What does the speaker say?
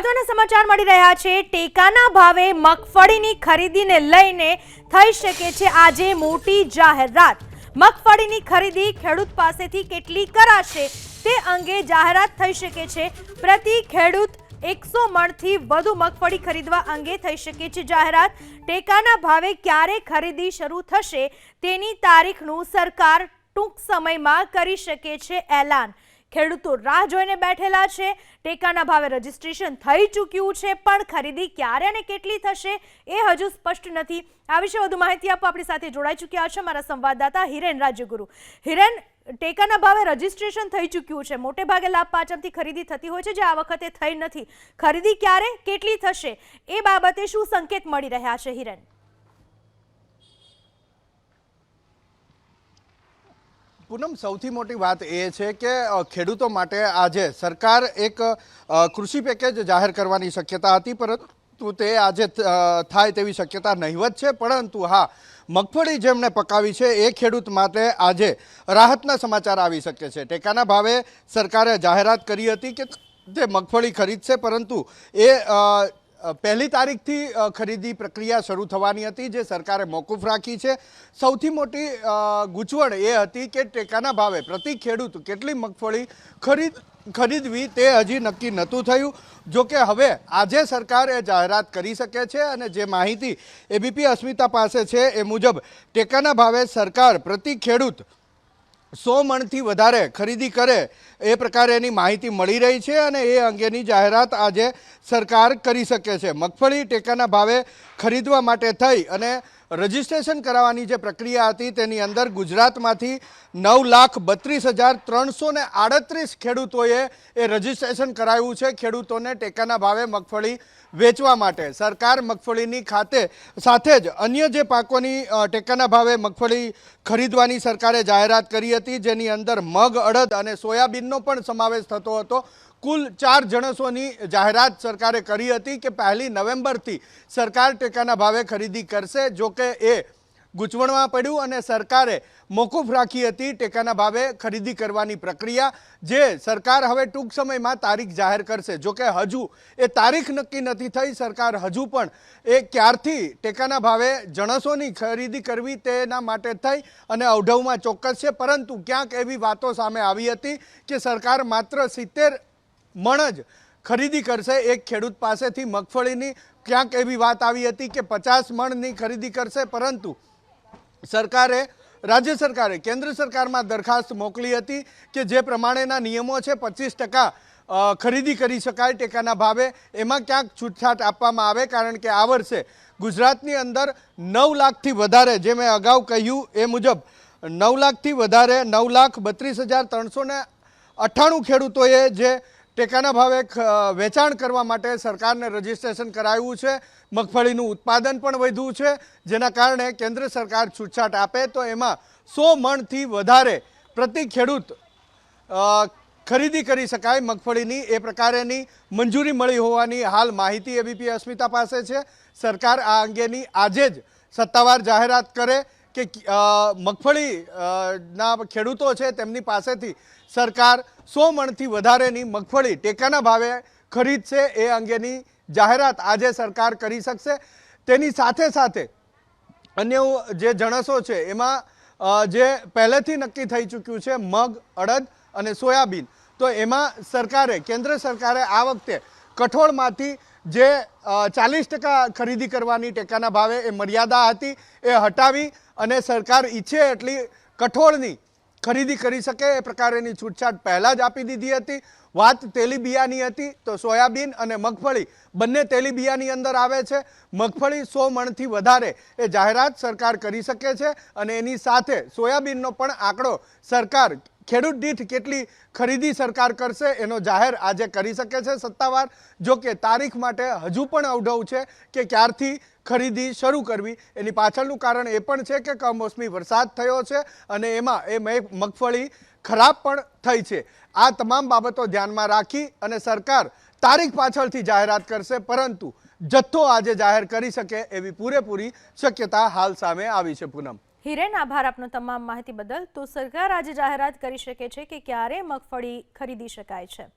મહત્વના સમાચાર મળી રહ્યા છે. ટેકાના ભાવે મગફળીની ખરીદીને લઈને થઈ શકે છે આજે મોટી જાહેરાત. મગફળીની ખરીદી ખેડૂત પાસેથી કેટલી કરાશે તે અંગે જાહેરાત થઈ શકે છે. પ્રતિ ખેડૂત એકસો મણથી વધુ મગફળી ખરીદવા અંગે થઈ શકે છે જાહેરાત. ટેકાના ભાવે ક્યારે ખરીદી શરૂ થશે તેની તારીખનું સરકાર ટૂંક સમયમાં કરી શકે છે એલાન. ખેડૂતો રાહ જોઈને બેઠેલા છે. ટેકાના ભાવે રજીસ્ટ્રેશન થઈ ચૂક્યું છે, પણ ખરીદી ક્યારે અને કેટલી થશે એ હજુ સ્પષ્ટ નથી. આ વિશે વધુ માહિતી આપવા આપણી સાથે જોડાઈ ચૂક્યા છે મારા સંવાદદાતા હિરેન રાજ્યગુરુ. હિરેન, ટેકાના ભાવે રજીસ્ટ્રેશન થઈ ચૂક્યું છે. મોટે ભાગે લાભ પાચમથી ખરીદી થતી હોય છે, જે આ વખતે થઈ નથી. ખરીદી ક્યારે, કેટલી થશે એ બાબતે શું સંકેત મળી રહ્યા છે, હિરેન? પૂનમ, સૌથી મોટી વાત એ છે કે ખેડૂતો માટે આજે સરકાર એક કૃષિ પેકેજ જાહેર કરવાની શક્યતા હતી, પરંતુ તે આજે થાય તેવી શક્યતા નહીવત છે. પરંતુ હા, મગફળી જેમણે પકાવી છે, એ ખેડૂત માટે આજે રાહતના સમાચાર આવી શકે છે. ટેકાના ભાવે સરકારે જાહેરાત કરી હતી કે તે મગફળી ખરીદશે, પરંતુ એ પહેલી તારીખથી ખરીદી પ્રક્રિયા શરૂ થવાની હતી, જે સરકારે મોકૂફ રાખી છે. સૌથી મોટી ગૂંચવણ એ હતી કે ટેકાના ભાવે પ્રતિ ખેડૂત કેટલી મગફળી ખરીદ, ખરીદવી તે હજી નક્કી નહોતું થયું. જો કે હવે આજે સરકાર એ જાહેરાત કરી શકે છે અને જે માહિતી એબીપી અસ્મિતા પાસે છે એ મુજબ ટેકાના ભાવે સરકાર પ્રતિ ખેડૂત સો મણથી વધારે ખરીદી કરે, એ પ્રકારે એની માહિતી મળી રહી છે અને એ અંગેની જાહેરાત આજે સરકાર કરી શકે છે. મગફળી ટેકાના ભાવે ખરીદવા માટે થઈ અને રજિસ્ટ્રેશન કરાવવાની જે પ્રક્રિયા હતી તેની અંદર ગુજરાતમાંથી નવ લાખ બત્રીસ હજાર ત્રણસો ને આડત્રીસ ખેડૂતોએ એ રજિસ્ટ્રેશન કરાવ્યું છે. ખેડૂતોને ટેકાના ભાવે મગફળી વેચવા માટે. સરકાર મગફળીની ખાતે સાથે જ અન્ય જે પાકોની ટેકાના ભાવે મગફળી ખરીદવાની સરકારે જાહેરાત કરી હતી, જેની અંદર મગ, અડદ અને સોયાબીનનો પણ સમાવેશ થતો હતો. કુલ ચાર જણસોની જાહેરાત સરકારે કરી હતી કે પહેલી નવેમ્બરથી સરકાર ટેકાના ભાવે ખરીદી કરશે જો કે એ ગૂંચવણમાં પડ્યું અને સરકારે મોકૂફ રાખી હતી ટેકાના ભાવે ખરીદી કરવાની પ્રક્રિયા, જે સરકાર હવે ટૂંક સમયમાં તારીખ જાહેર કરશે. જોકે હજુ એ તારીખ નક્કી નથી થઈ, સરકાર હજુ પણ એ ક્યારથી ટેકાના ભાવે જણસોની ખરીદી કરવી તેના માટે થઈ અને અવઢવમાં ચોક્કસ છે. પરંતુ ક્યાંક એવી વાતો સામે આવી હતી કે સરકાર માત્ર સિત્તેર મણ જ ખરીદી કરશે. એક ખેડૂત પાસેથી મગફળીની ક્યાંક એવી વાત આવી હતી કે પચાસ મણની ખરીદી કરશે, પરંતુ સરકારે, રાજ્ય સરકારે, કેન્દ્ર સરકારમાં દરખાસ્ત મોકલી હતી કે જે પ્રમાણેના નિયમો છે પચીસ ટકા ખરીદી કરી શકાય ટેકાના ભાવે. એમાં ક્યાંક છૂટછાટ આપવામાં આવે કારણ કે આ વર્ષે ગુજરાતની અંદર નવ લાખથી વધારે, જે મેં અગાઉ કહ્યું એ મુજબ, નવ લાખથી વધારે નવ લાખ બત્રીસ હજાર ત્રણસો અઠ્ઠાણું ખેડૂતોએ જે ટેકાના ભાવે વેચાણ કરવા માટે સરકારને રજીસ્ટ્રેશન કરાવ્યું છે. મગફળીનું ઉત્પાદન પણ વધ્યું છે. જેના કારણે કેન્દ્ર સરકાર છૂટછાટ આપે તો એમાં સો મણથી વધારે પ્રતિ ખેડૂત ખરીદી કરી શકાય મગફળીની. એ પ્રકારેની મંજૂરી મળી હોવાની હાલ માહિતી એબીપી અસ્મિતા પાસે છે. સરકાર આ અંગેની આજે જ સત્તાવાર જાહેરાત કરે. કે મગફળી ના ખેડૂતો છે તેમની પાસેથી સરકાર સો મણથી વધારેની મગફળી ટેકાના ભાવે ખરીદશે એ અંગેની જાહેરાત આજે સરકાર કરી શકશે. તેની સાથે સાથે અન્ય જે જણસો છે એમાં જે પહેલેથી નક્કી થઈ ચૂક્યું છે મગ, અડદ અને સોયાબીન, તો એમાં સરકારે, કેન્દ્ર સરકારે આ વખતે કઠોળમાંથી જે ચાલીસ ટકા ખરીદી કરવાની ટેકાના ભાવે એ મર્યાદા હતી, એ હટાવી અને સરકાર ઈચ્છે એટલી કઠોળની ખરીદી કરી શકે એ પ્રકારેની છૂટછાટ પહેલાં જ આપી દીધી હતી. વાત તેલીબિયાની હતી તો સોયાબીન અને મગફળી, બંને તેલીબિયાની અંદર આવે છે. મગફળી સો મણથી વધારે એ જાહેરાત સરકાર કરી શકે છે અને એની સાથે સોયાબીનનો પણ આંકડો સરકાર ખેડૂત દીઠ કેટલી ખરીદી સરકાર કરશે એનો જાહેર આજે કરી શકે છે સત્તાવાર. જો કે તારીખ માટે હજુ પણ અવઢવ છે કે ક્યારથી ખરીદી શરૂ કરવી. એની પાછળનું કારણ એ પણ છે કે કમોસમી વરસાદ થયો છે અને એમાં એ મગફળી ખરાબ પણ થઈ છે. આ તમામ બાબતો ધ્યાનમાં રાખી અને સરકાર તારીખ પાછળથી જાહેરાત કરશે, પરંતુ જથ્થો આજે જાહેર કરી શકે એવી પૂરેપૂરી શક્યતા હાલ સામે આવી છે પૂનમ. હિરેન, આભાર આપનો તમામ માહિતી બદલ. તો સરકાર આજે જાહેરાત કરી શકે છે કે ક્યારે મગફળી ખરીદી શકાય છે.